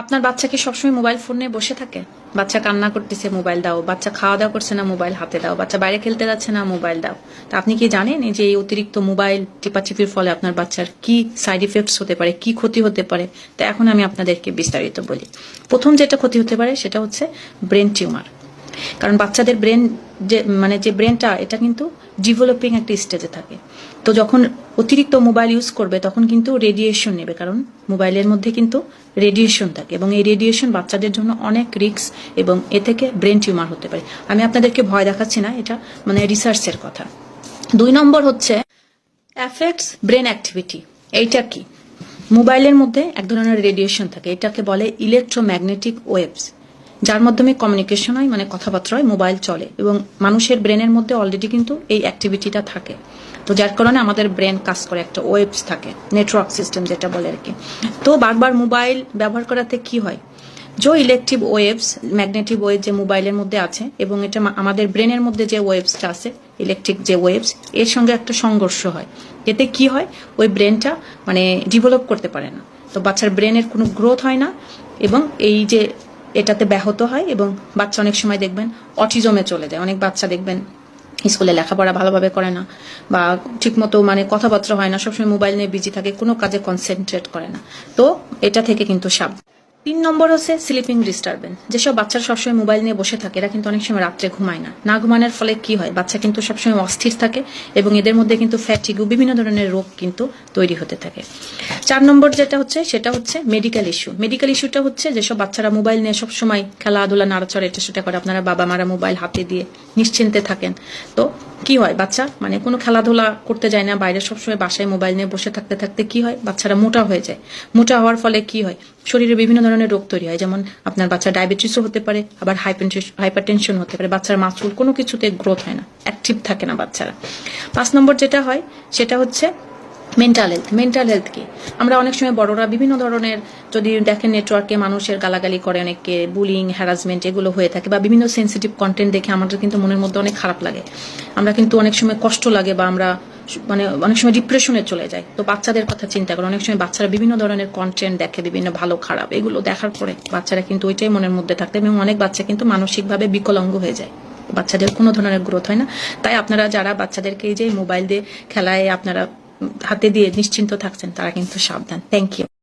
আপনার বাচ্চাকে সবসময় মোবাইল ফোন নিয়ে বসে থাকে? বাচ্চা কান্না করতেছে, মোবাইল দাও। বাচ্চা খাওয়া দাওয়া করছে না, মোবাইল হাতে দাও। বাচ্চা বাইরে খেলতে যাচ্ছে না, মোবাইল দাও। তা আপনি কি জানেন যে এই অতিরিক্ত মোবাইল টিপাচিপির ফলে আপনার বাচ্চার কি সাইড ইফেক্টস হতে পারে, কি ক্ষতি হতে পারে? তা এখন আমি আপনাদেরকে বিস্তারিত বলি। প্রথম যেটা ক্ষতি হতে পারে সেটা হচ্ছে ব্রেন টিউমার কারণ বাচ্চাদের ব্রেন যে মানে যে ব্রেনটা এটা কিন্তু ডেভেলপিং একটা স্টেজে থাকে। তো যখন অতিরিক্ত মোবাইল ইউজ করবে, তখন কিন্তু রেডিয়েশন নেবে, কারণ মোবাইলের মধ্যে কিন্তু রেডিয়েশন থাকে এবং এই রেডিয়েশন বাচ্চাদের জন্য অনেক রিস্ক এবং এ থেকে ব্রেন টিউমার হতে পারে। আমি আপনাদেরকে ভয় দেখাচ্ছি না, এটা মানে রিসার্চের কথা। দুই নম্বর হচ্ছে অ্যাফেক্টস ব্রেন অ্যাক্টিভিটি এইটা কি? মোবাইলের মধ্যে এক ধরনের রেডিয়েশন থাকে, এটাকে বলে ইলেকট্রোম্যাগনেটিক ওয়েভস যার মাধ্যমে কমিউনিকেশন হয় মানে কথাবার্তা হয় মোবাইল চলে এবং মানুষের ব্রেনের মধ্যে অলরেডি কিন্তু এই অ্যাক্টিভিটিটা থাকে। তো যার কারণে আমাদের ব্রেন কাজ করে, একটা ওয়েবস থাকে নেটওয়ার্ক সিস্টেম যেটা বলে আর কি। তো বারবার মোবাইল ব্যবহার করাতে কি হয়? যে ইলেকট্রিভ ওয়েভস ম্যাগনেটিক ওয়েভ যে মোবাইলের মধ্যে আছে এবং এটা আমাদের ব্রেনের মধ্যে যে ওয়েভসটা আছে ইলেকট্রিক যে ওয়েভস এর সঙ্গে একটা সংঘর্ষ হয়। এতে কি হয়? ওই ব্রেনটা মানে ডেভেলপ করতে পারে না। তো বাচ্চার ব্রেনের কোনো গ্রোথ হয় না এবং এই যে এটাতে ব্যাহত হয় এবং বাচ্চা অনেক সময় দেখবেন অটিজমে চলে যায়। অনেক বাচ্চা দেখবেন স্কুলে লেখাপড়া ভালোভাবে করে না বা ঠিকমতো মানে কথাবার্তা হয় না, সবসময় মোবাইল নিয়ে বিজি থাকে, কোনো কাজে কনসেন্ট্রেট করে না। তো এটা থেকে কিন্তু সাব তিন নম্বর হচ্ছে স্লিপিং ডিস্টারবেন্স যেসব বাচ্চারা সবসময় মোবাইল নিয়ে বসে থাকে, এরা কিন্তু অনেক সময় রাত্রে ঘুমায় না। না ঘুমানোর ফলে কি হয়? বাচ্চা কিন্তু সবসময় অস্থির থাকে এবং এদের মধ্যে কিন্তু ফ্যাটিগ বিভিন্ন ধরনের রোগ কিন্তু তৈরি হতে থাকে। চার নম্বর যেটা হচ্ছে, সেটা হচ্ছে মেডিকেল ইস্যু মেডিকেল ইস্যুটা হচ্ছে যেসব বাচ্চারা মোবাইল নিয়ে সবসময় খেলাধুলা, নাড়াচড়া, এটা সেটা করে। আপনারা বাবা মারা মোবাইল হাতে দিয়ে নিশ্চিন্তে থাকেন। তো কি হয়? বাচ্চা মানে কোনো খেলাধুলা করতে যায় না, বাইরে সবসময় বাসায় মোবাইল নিয়ে বসে থাকতে থাকতে কি হয়? বাচ্চারা মোটা হয়ে যায়। মোটা হওয়ার ফলে কি হয়? শরীরে বিভিন্ন ধরনের রোগ তৈরি হয়। যেমন আপনার বাচ্চা ডায়াবেটিসও হতে পারে, আবার হাইপার টেনশন হতে পারে। বাচ্চার মাসুল কোনো কিছুতে গ্রোথ হয় না অ্যাক্টিভ থাকে না বাচ্চারা। পাঁচ নম্বর যেটা হয়, সেটা হচ্ছে মেন্টাল হেলথ মেন্টাল হেলথ কি? আমরা অনেক সময় বড়রা বিভিন্ন ধরনের যদি দেখেন নেটওয়ার্কে মানুষের গালাগালি করে, অনেককে বুলিং হ্যারাসমেন্ট এগুলো হয়ে থাকে বা বিভিন্ন সেন্সিটিভ কন্টেন্ট দেখে আমাদের কিন্তু মনের মধ্যে অনেক খারাপ লাগে। আমরা কিন্তু অনেক সময় কষ্ট লাগে বা আমরা মানে অনেক সময় ডিপ্রেশনে চলে যাই। তো বাচ্চাদের কথা চিন্তা করে, অনেক সময় বাচ্চারা বিভিন্ন ধরনের কন্টেন্ট দেখে, বিভিন্ন ভালো, খারাপ এগুলো দেখার পরে বাচ্চারা কিন্তু ওইটাই মনের মধ্যে থাকতে এবং অনেক বাচ্চা কিন্তু মানসিকভাবে বিকলাঙ্গ হয়ে যায়। বাচ্চাদের কোনো ধরনের গ্রোথ হয় না। তাই আপনারা যারা বাচ্চাদেরকে এই যে মোবাইল দিয়ে খেলায় আপনারা হাতে দিয়ে নিশ্চিন্ত থাকছেন তারা কিন্তু সাবধান। Thank you